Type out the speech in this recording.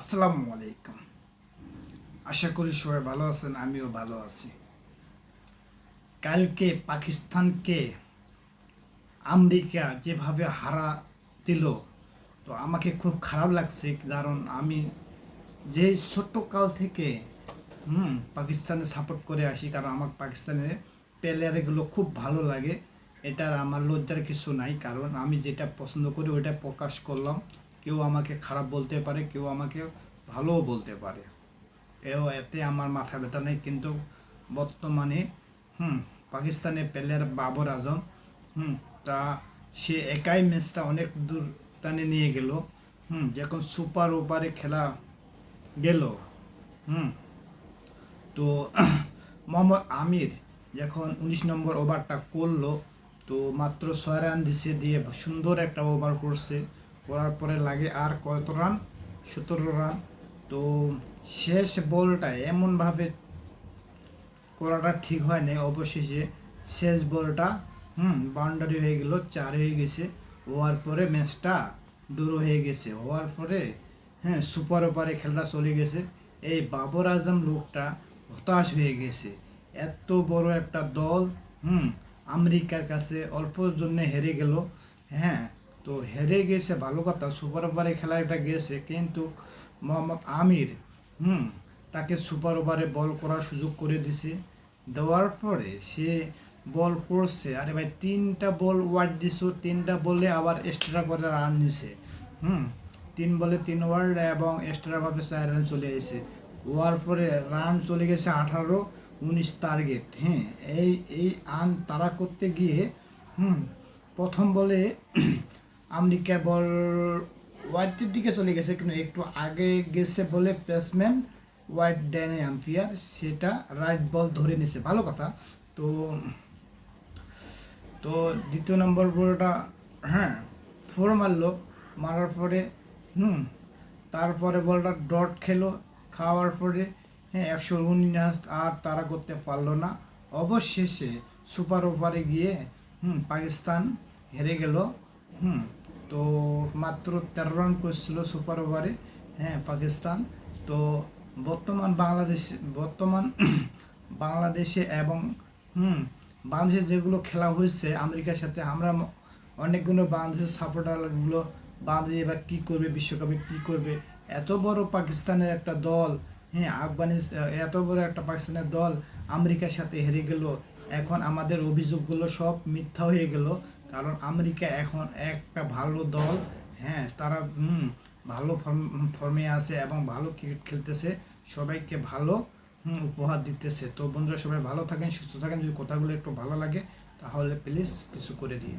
আসসালামু আলাইকুম। আশা করি সবাই ভালো আছেন, আমিও ভালো আছি। কালকে পাকিস্তানকে আমেরিকা যেভাবে হারা দিল, তো আমাকে খুব খারাপ লাগছে, কারণ আমি যে ছোট্টকাল থেকে, হুম, পাকিস্তানে সাপোর্ট করে আসি, কারণ আমার পাকিস্তানের প্লেয়ারগুলো খুব ভালো লাগে। এটার আমার লজ্জার কিছু নাই, কারণ আমি যেটা পছন্দ করি, ওইটা প্রকাশ করলাম। কেউ আমাকে খারাপ বলতে পারে, কেউ আমাকে ভালোও বলতে পারে। এও এতে আমার মাথা ব্যথা নেই, কিন্তু বর্তমানে, হুম, পাকিস্তানের পেলের বাবর আজম, হুম, তা সে একাই ম্যাচটা অনেক দূর টানে নিয়ে গেল, হুম, যখন সুপার ওভারে খেলা গেল, হুম। তো মোহাম্মদ আমির যখন উনিশ নম্বর ওভারটা করল, তো মাত্র ছয় রান দিছে দিয়ে সুন্দর একটা ওভার করছে। করার পরে লাগে আর কত রান? সতেরো রান। তো শেষ বলটা এমনভাবে করাটা ঠিক হয় না অবশেষে। শেষ বলটা, হুম, বাউন্ডারি হয়ে গেল, চার হয়ে গেছে। হওয়ার পরে ম্যাচটা ড্র হয়ে গেছে। হওয়ার পরে হ্যাঁ সুপার ওভারে খেলাটা চলে গেছে। এই বাবর আজম লোকটা হতাশ হয়ে গেছে। এত বড় একটা দল, হুম, আমেরিকার কাছে অল্প জন্য হেরে গেল। হ্যাঁ তো হেরে গেছে, ভালো কথা সুপার ওভারে খেলা খেলাটা গেছে, কিন্তু মোহাম্মদ আমির, হুম, তাকে সুপার ওভারে বল করার সুযোগ করে দিছে। দেওয়ার পরে সে বল করছে, আরে ভাই, তিনটা বল ওয়ার্ড দিছো, তিনটা বলে আবার এক্সট্রা করে রান নিছে হুম, তিন বলে তিন ওয়ার্ড এবং এক্সট্রাভাবে চার রান চলে এসেছে। ওয়ার পরে রান চলে গেছে আঠারো, উনিশ টার্গেট হ্যাঁ এই এই আন তারা করতে গিয়ে, হুম, প্রথম বলে আমেরিকা বল ওয়াইটের দিকে চলে গেছে, কিন্তু একটু আগে গেছে বলে ব্যাটসম্যান ওয়াইট দেয় আম্পিয়ার, সেটা রাইট বল ধরে নিছে ভালো কথা। তো তো দ্বিতীয় নম্বর বলটা হ্যাঁ ফোর মারলো। মারার পরে, হুম, তারপরে বলটা ডট খেলো। খাওয়ার পরে হ্যাঁ একশো উনিশ আর তারা করতে পারল না। অবশেষে সুপার ওভারে গিয়ে, হুম, পাকিস্তান হেরে গেল। হুম তো মাত্র তেরো রান করছিল সুপার ওভারে হ্যাঁ পাকিস্তান। তো বর্তমান বাংলাদেশ, বর্তমান বাংলাদেশে এবং, হুম, বাংলাদেশে যেগুলো খেলা হয়েছে আমেরিকার সাথে, আমরা অনেকগুলো বাংলাদেশের সাপোর্টারগুলো বাংলাদেশ এবার কী করবে, বিশ্বকাপে কী করবে? এত বড় পাকিস্তানের একটা দল হ্যাঁ আফগানিস্তান এত বড় একটা পাকিস্তানের দল আমেরিকার সাথে হেরে গেল। এখন আমাদের অভিযোগগুলো সব মিথ্যা হয়ে গেল। কারণ আমেরিকা এখন একটা ভালো দল। হ্যাঁ তারা ভালো ফর্ম, ফর্মে আছে এবং ভালো ক্রিকেট খেলতেছে। সবাইকে ভালো উপহার দিতেছে। তো বন্ধুরা, সবাই ভালো থাকেন, সুস্থ থাকেন। যদি কথাগুলো একটু ভালো লাগে, তাহলে প্লিজ কিছু করে দিন